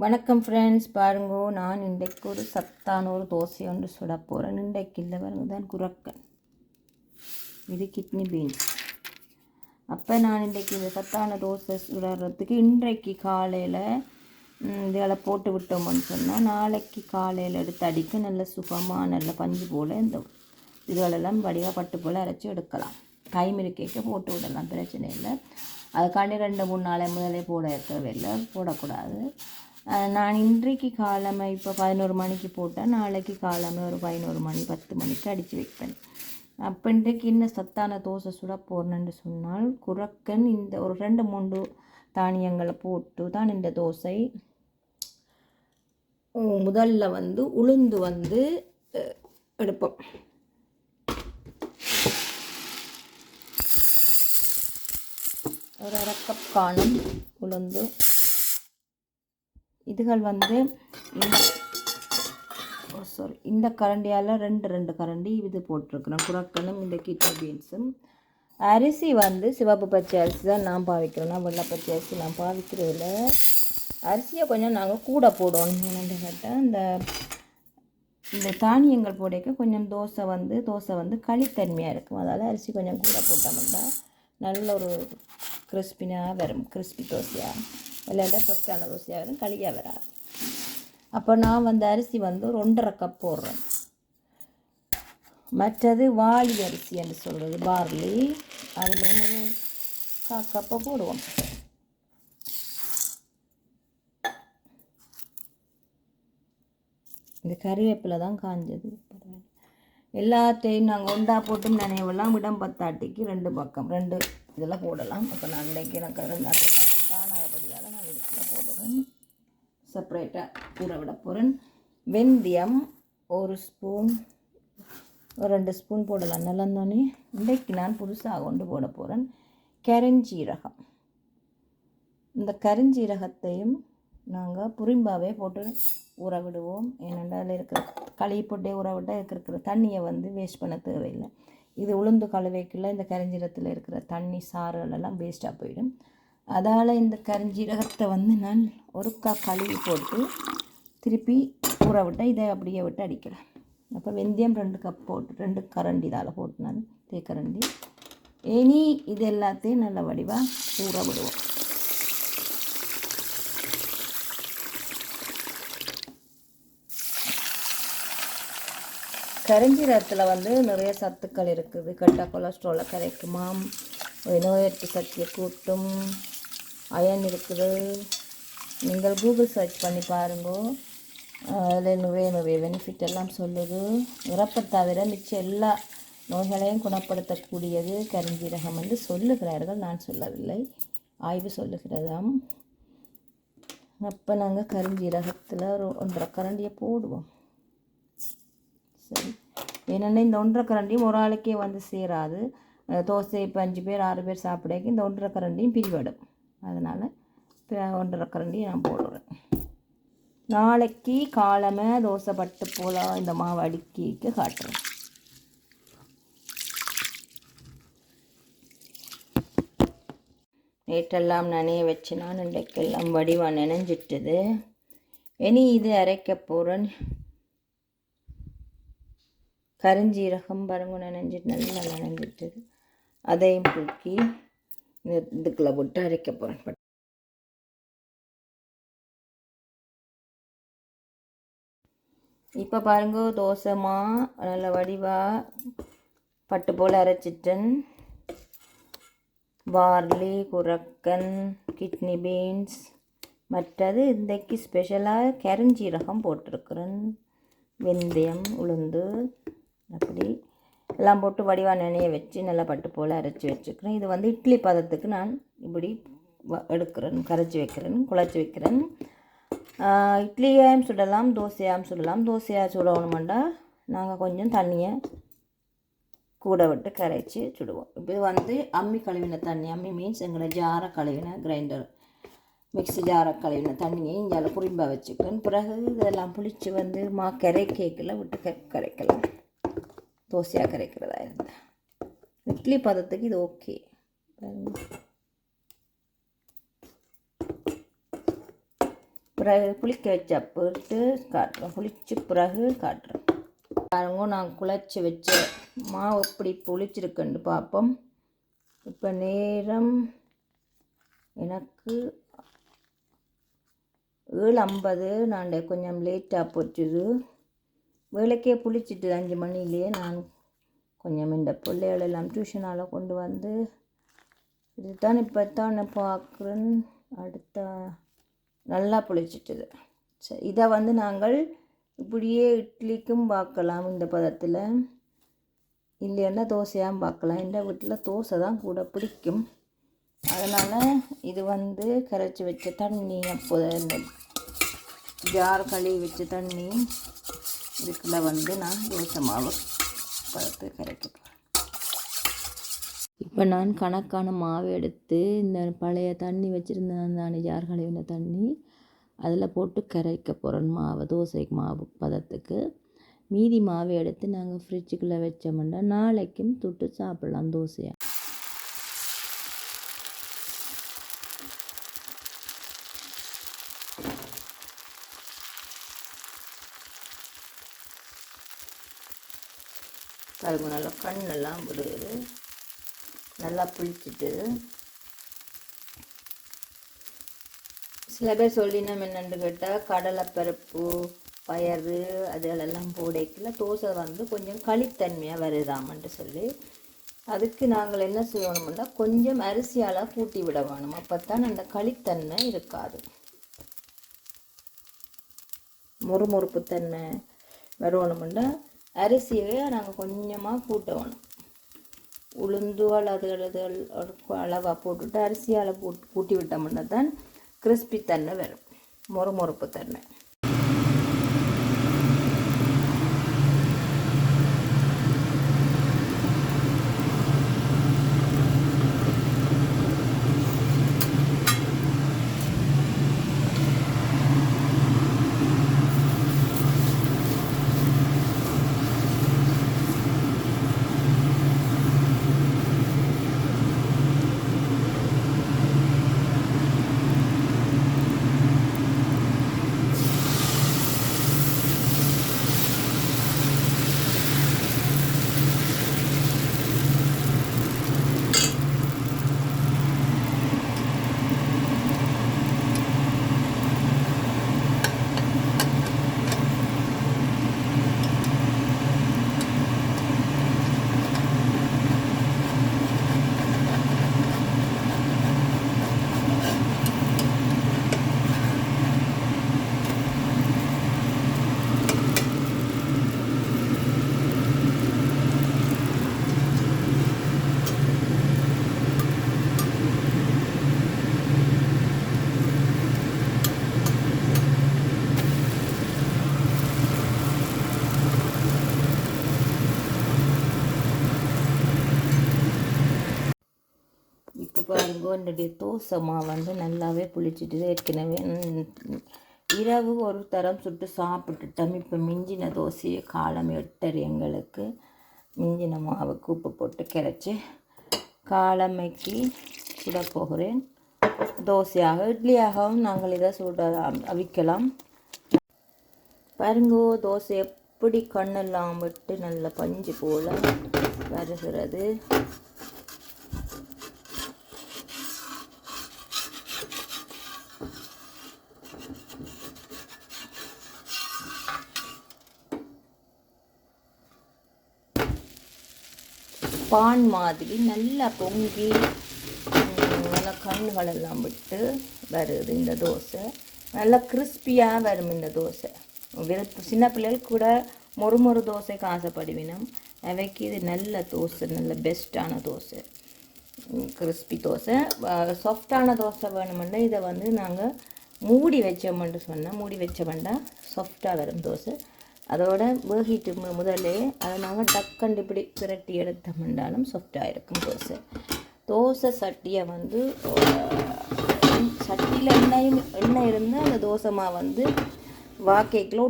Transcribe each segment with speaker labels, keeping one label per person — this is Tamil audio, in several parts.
Speaker 1: வணக்கம் ஃப்ரெண்ட்ஸ் பாருங்கோ நான் இன்றைக்கு ஒரு சத்தான ஒரு தோசை ஒன்று சுட போகிறேன் இன்றைக்கு இல்லை பாருங்க தான் குரக்கன். இது கிட்னி பீன்ஸ் அப்போ நான் இன்றைக்கு இந்த சத்தான தோசை சுடுறதுக்கு இன்றைக்கு காலையில் இதில் போட்டு விட்டோம்னு சொன்னால் நாளைக்கு காலையில் எடுத்து அடிக்க நல்ல சுகமாக நல்ல பஞ்சு போல் இந்த இதுகளெல்லாம் வடிவாக பட்டு போல் அரைச்சி எடுக்கலாம். டைம் இருக்கேக்க போட்டு விடலாம் பிரச்சனை இல்லை. அதுக்காண்டி ரெண்டு மூணு நாளை முதலே போட தேவையில்லை போடக்கூடாது. நான் இன்றைக்கு காலமை இப்போ பதினோரு மணிக்கு போட்டால் நாளைக்கு காலமை ஒரு பதினோரு மணி பத்து மணிக்கு அடித்து வைப்பேன். அப்போ இன்றைக்கு என்ன சத்தான தோசை சுட போகிறேன்னு சொன்னால் குரக்கன் இந்த ஒரு ரெண்டு மூன்று தானியங்களை போட்டு தான் இந்த தோசை முதல்ல வந்து உளுந்து வந்து எடுப்போம். ஒரு அரை கப் காணும் உளுந்து. இதுகள் வந்து சாரி இந்த கரண்டியால் ரெண்டு ரெண்டு கரண்டி இது போட்டிருக்கிறேன் குரக்கனும் இந்த கிட்னி பீன்ஸும். அரிசி வந்து சிவப்பு பச்சை அரிசி தான் நான் பாவிக்கிறேன். நான் வெள்ளை பச்சை அரிசி நான் பாவிக்கிறதில்ல அரிசியை கொஞ்சம் நாங்கள் கூட போடுவோம். என்னென்னு கேட்டால் இந்த இந்த தானியங்கள் போடைக்க கொஞ்சம் தோசை வந்து தோசை வந்து களித்தன்மையாக இருக்கும். அதால் அரிசி கொஞ்சம் கூட போட்டோம்னா நல்ல ஒரு கிறிஸ்பினாக வரும். கிறிஸ்பி தோசையாக இல்லாட்டா சொஃப்டான தோசையாக வரும் களியாக வராது. அப்போ நான் வந்து அரிசி வந்து ஒரு ஒன்றரை கப் போடுறேன். மற்றது வாளி அரிசி என்று சொல்கிறது பார்லி அதில் ஒரு கா கப்பை போடுவோம். இந்த கறிவேப்பிலை தான் காஞ்சது. எல்லாத்தையும் நாங்கள் ஒண்டா போட்டு நினைவெல்லாம் விடம் பத்தாட்டிக்கு ரெண்டு பக்கம் ரெண்டு இதெல்லாம் போடலாம். அப்போ நான் இன்றைக்கு எனக்கு ரெண்டு காணாதபடியால் நான் இதுக்குள்ள போடுறேன். செப்பரேட்டாக ஊற விட போகிறேன் வெந்தயம் ஒரு ஸ்பூன் ஒரு ரெண்டு ஸ்பூன் போடலாம். நல்லந்தோனே இன்றைக்கு நான் புதுசாக கொண்டு போட போகிறேன் கரஞ்சீரகம். இந்த கருஞ்சீரகத்தையும் நாங்கள் புரிம்பாவே போட்டு ஊற விடுவோம். ஏனென்றால் அதில் இருக்கிற களி போட்டே ஊற விட்டால் இருக்கிற தண்ணியை வந்து வேஸ்ட் பண்ண தேவையில்லை. இது உளுந்து கலவைக்குள்ள இந்த கரஞ்சீரத்தில் இருக்கிற தண்ணி சாறுகள் எல்லாம் வேஸ்ட்டாக போயிடும். அதால் இந்த கரிஞ்சீரகத்தை வந்து நான் ஒருக்கா கழுவி போட்டு திருப்பி ஊற விட்டால் இதை அப்படியே விட்டு அடிக்கிறேன். அப்போ வெந்தயம் ரெண்டு கப் போட்டு ரெண்டு கரண்டி இதால் போட்டு நான் தேக்கரண்டி இனி இது எல்லாத்தையும் நல்ல வடிவாக ஊற விடுவோம். கரிஞ்சீரகத்தில் வந்து நிறைய சத்துக்கள் இருக்குது. கெட்ட கொலஸ்ட்ராலை கரைக்குமாம் நோய் எதிர்ப்பு சக்தியை கூட்டும் அயன் இருக்குது. நீங்கள் கூகுள் சர்ச் பண்ணி பாருங்கோ. அதில் நிறைய நிறைய பெனிஃபிட் எல்லாம் சொல்லுது. இறப்பை தவிர மிச்சம் எல்லா நோய்களையும் குணப்படுத்தக்கூடியது கரிஞ்சீரகம் என்று சொல்லுகிறார்கள். நான் சொல்லவில்லை. ஆய்வு சொல்லுகிறதாம். அப்போ நாங்கள் கரிஞ்சீரகத்தில் ஒரு ஒன்றரை கரண்டியை போடுவோம். சரி. என்னென்னா இந்த ஒன்றரை கரண்டியும் ஒரு ஆளுக்கே வந்து சேராது. தோசை இப்போ அஞ்சு பேர் ஆறு பேர் சாப்பிடக்கு இந்த ஒன்றரை கரண்டியும் பிரிவடும். அதனால் ஒன்றரை கரண்டியை நான் போடுறேன் நாளைக்கு காலமே தோசை பட்டு போல இந்த மாவு அடுக்கிக்கு காட்டுறேன். நேற்றெல்லாம் நனைய வச்சு நான் இன்றைக்கெல்லாம் வடிவாக நினைஞ்சிட்டுது. இனி இது அரைக்க போகிறேன் கருஞ்சீரகம் பருங்கு நினைஞ்சிட்டு நல்லா நினைஞ்சிட்டுது. அதையும் தூக்கி இதுக்குள்ள போட்டு அரைக்க போகிறேன் இப்போ பாருங்க தோசைமா நல்ல வடிவாக பட்டு போல் அரைச்சிட்டேன். பார்லி குரக்கன் கிட்னி பீன்ஸ் மற்றது இன்றைக்கு ஸ்பெஷலாக கரஞ்சீரகம் போட்டிருக்கிறேன். வெந்தயம் உளுந்து அப்படி. எல்லாம் போட்டு வடிவாக நினைய வச்சு நல்லா பட்டு போல் அரைச்சி வச்சுக்கிறேன். இது வந்து இட்லி பதத்துக்கு நான் இப்படி வ- எடுக்கிறேன் கரைச்சி வைக்கிறேன் குழச்சி வைக்கிறேன். ஆஹ் இட்லியாயும் சுடலாம் தோசையாகவும் சுடலாம். தோசையாக சுடணுமெண்டா நாங்கள் கொஞ்சம் தண்ணியை கூட விட்டு கரைச்சி சுடுவோம். இப்போ இது வந்து அம்மி கழுவின தண்ணி. அம்மி மீன்ஸ் எங்களை ஜாரை கழுவின கிரைண்டர் மிக்ஸி ஜாரை கழுவின தண்ணியை இங்கே புரிம்பா வச்சுக்கிறேன். பிறகு இதெல்லாம் புளித்து வந்து மா கரை கேக்கில் விட்டு க கரைக்கலாம். தோசையாக கரைக்கிறதா இருந்தால் இட்லி பதத்துக்கு இது ஓகே. பிறகு புளிக்க வச்ச போட்டு காட்டுறேன் புளிச்சு பிறகு காட்டுறேன் பாருங்க நான் குழச்சி வச்ச மாவு எப்படி புளிச்சிருக்குன்னு பார்ப்போம். இப்போ நேரம் எனக்கு ஏழு ஐம்பது. நான் கொஞ்சம் லேட்டாக போச்சுது. வேலைக்கே புளிச்சிட்டு அஞ்சு மணிலேயே நான் கொஞ்சம் இந்த பிள்ளைகளெல்லாம் டியூஷனால் கொண்டு வந்து இதுதான் இப்போ தான் பார்க்குறேன். அடுத்த நல்லா புளிச்சிட்டுது. சரி இதை வந்து நாங்கள் இப்படியே இட்லிக்கும் பார்க்கலாம் இந்த பதத்தில். இல்லைன்னா தோசையாகவும் பார்க்கலாம். இந்த வீட்டில் தோசை தான் கூட பிடிக்கும். அதனால் இது வந்து கரைச்சி வச்ச தண்ணி அப்போது இந்த ஜார் கழுவி வச்ச தண்ணி. இதுக்குள்ள வந்து நான் தோசை மாவு பருத்து கரைக்க போகிறேன் இப்போ நான் கணக்கான மாவு எடுத்து இந்த பழைய தண்ணி வச்சுருந்தேன் தானே ஜார் கழுவின தண்ணி. அதில் போட்டு கரைக்க போகிறோம் மாவு தோசைக்கு மாவு பதத்துக்கு. மீதி மாவை எடுத்து நாங்கள் ஃப்ரிட்ஜுக்குள்ளே வச்சோம்னா நாளைக்கும் தொட்டு சாப்பிட்லாம் தோசையை. பாருங்க நல்லா கண்ணெல்லாம் விடுது நல்லா புளிச்சிட்டு. சில பேர் சொல்லினோம் என்னென்னு கேட்டால் கடலைப்பருப்பு பயறு அதெல்லாம் போடைக்கல தோசை வந்து கொஞ்சம் களித்தன்மையாக வருதாமன்ட்டு சொல்லி அதுக்கு நாங்கள் என்ன செய்யணும்னா கொஞ்சம் அரிசியால் கூட்டி விட வேணும். அப்போ தான் அந்த களித்தன்மை இருக்காது. முறுமுறுப்பு தன்மை வரணும்னா அரிசியை நாங்கள் கொஞ்சமாக கூட்டணும் உளுந்து அல்லது அல்லது அளவாக போட்டுவிட்டு அரிசியால் போட்டு கூட்டி விட்டோம்னா தான் கிறிஸ்பி தன்மை வரும். முறுமுறுப்பு தன்மை இப்போ பாருங்க என்னுடைய தோசை மாவு வந்து நல்லாவே புளிச்சிட்டு ஏற்கனவே இரவு ஒரு தரம் சுட்டு சாப்பிட்டுட்டோம். இப்போ மிஞ்சின தோசையை காலம் எட்டரை எங்களுக்கு. மிஞ்சின மாவுக்கு உப்பு போட்டு கிடச்சி காலமைக்கு சுட போகிறேன். தோசையாக இட்லியாகவும் நாங்கள் இதை சுட அவிக்கலாம். பாருங்கோ தோசை எப்படி கண்ணெல்லாம் விட்டு நல்ல பஞ்சு போல் வருகிறது. பான் மாதிரி நல்லா பொங்கி நல்லா கண்ணுகளெல்லாம் விட்டு வருது இந்த தோசை. நல்லா கிறிஸ்பியாக வரும் இந்த தோசை. விருப்ப சின்ன பிள்ளைகள் கூட மொறு மொறு தோசைக்கு ஆசைப்படுவினோம். அவைக்கு இது நல்ல தோசை நல்ல பெஸ்ட்டான தோசை. கிறிஸ்பி தோசை. சாஃப்டான தோசை வேணுமெண்டா இதை வந்து நாங்கள் மூடி வச்சோம்னு சொன்னால் மூடி வச்சோம்னா சாஃப்டாக வரும் தோசை. அதோட வேகிட்டு முதலே முதல்லே அதை நாங்கள் டக்கண்டு இப்படி பிரட்டி எடுத்தோம்னாலும் சாஃப்டாக இருக்கும் தோசை. தோசை சட்டியை வந்து சட்டியில் எண்ணெயும் எண்ணெய் இருந்தால் அந்த தோசை மாவு வந்து வாக்கைக்குள்ள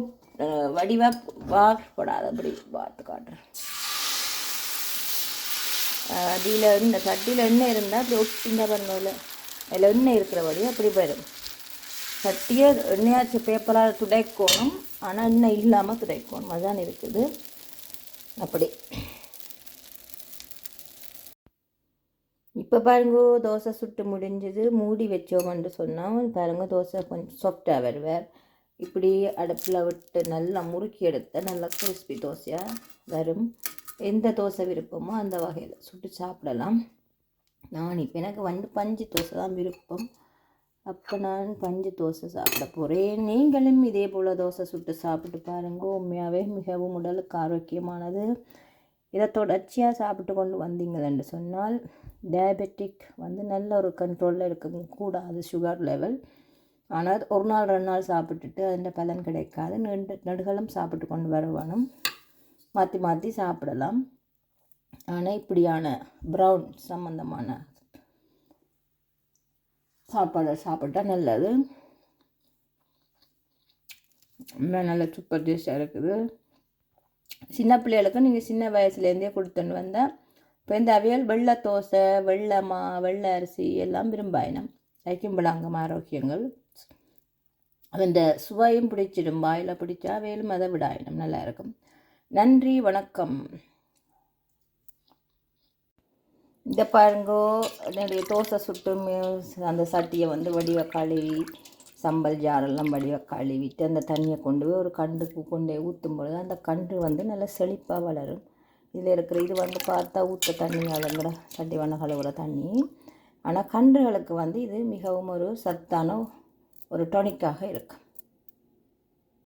Speaker 1: வடிவாக வாக்கப்படாதபடி பார்த்து காட்டுறேன். அதில் இந்த சட்டியில் எண்ணெய் இருந்தால் அப்படி ஒட்டிங்க பாருங்க அதில். அதில் எண்ணெய் இருக்கிறபடி அப்படி வரும் சட்டியை எண்ணெயாச்சு பேப்பரால் துடைக்கணும். ஆனால் எண்ணெய் இல்லாமல் துடைக்கணும். அதான் இருக்குது. அப்படி. இப்போ பாருங்க தோசை சுட்டு முடிஞ்சது. மூடி வச்சோம்னு சொன்னால் பாருங்க தோசை கொஞ்சம் சாஃப்டாக வருவார். இப்படி அடுப்பில் விட்டு நல்லா முறுக்கி எடுத்த நல்லா கிறிஸ்பி தோசையாக வரும். எந்த தோசை விருப்பமோ அந்த வகையில் சுட்டு சாப்பிடலாம். நான் இப்போ எனக்கு வந்து பஞ்சு தோசை தான் விருப்பம். அப்போ நான் பஞ்சு தோசை சாப்பிட போகிறேன் நீங்களும் இதே போல் தோசை சுட்டு சாப்பிட்டு பாருங்க. உண்மையாகவே மிகவும் உடலுக்கு ஆரோக்கியமானது. இதை தொடர்ச்சியாக சாப்பிட்டு கொண்டு வந்தீங்கன்னு சொன்னால் டயபெட்டிக் வந்து நல்ல ஒரு கண்ட்ரோலில் இருக்க கூடாது சுகர் லெவல் ஆனால் ஒரு நாள் ரெண்டு நாள் சாப்பிட்டுட்டு அதில் பலன் கிடைக்காது. நெடு நெடுகளும் சாப்பிட்டு கொண்டு வர மாற்றி மாற்றி சாப்பிடலாம். ஆனால் இப்படியான ப்ரௌன் சம்மந்தமான சாப்பாடு சாப்பிட்டா நல்லது. நல்ல சூப்பர் டேஸ்டாக இருக்குது. சின்ன பிள்ளைகளுக்கு நீங்கள் சின்ன வயசுலேருந்தே கொடுத்துன்னு வந்தால் இப்போ இந்த அவியல் வெள்ளை தோசை வெள்ளை மா வெள்ளை அரிசி எல்லாம் விரும்பாயினம். தைக்கும்படாங்கம் ஆரோக்கியங்கள். அந்த சுவையும் பிடிச்சிடும் வாயில் பிடிச்சா வேலும் அதை விடாயினம். நல்லா இருக்கும். நன்றி வணக்கம். இந்த பாருங்கோ என்னுடைய தோசை சுட்டும் அந்த சட்டியை வந்து வடிவ கழுவி சம்பல் ஜாரெல்லாம் வடிவ கழுவிட்டு அந்த தண்ணியை கொண்டு போய் ஒரு கண்டுக்கு கொண்டு போய் ஊற்றும் பொழுது அந்த கன்று வந்து நல்லா செழிப்பாக வளரும். இதில் இருக்கிற இது வந்து பார்த்தா ஊற்ற தண்ணி அதுங்கிற சட்டி வண்ண கழுவுற தண்ணி. ஆனால் கன்றுகளுக்கு வந்து இது மிகவும் ஒரு சத்தான ஒரு டொனிக்காக இருக்கும்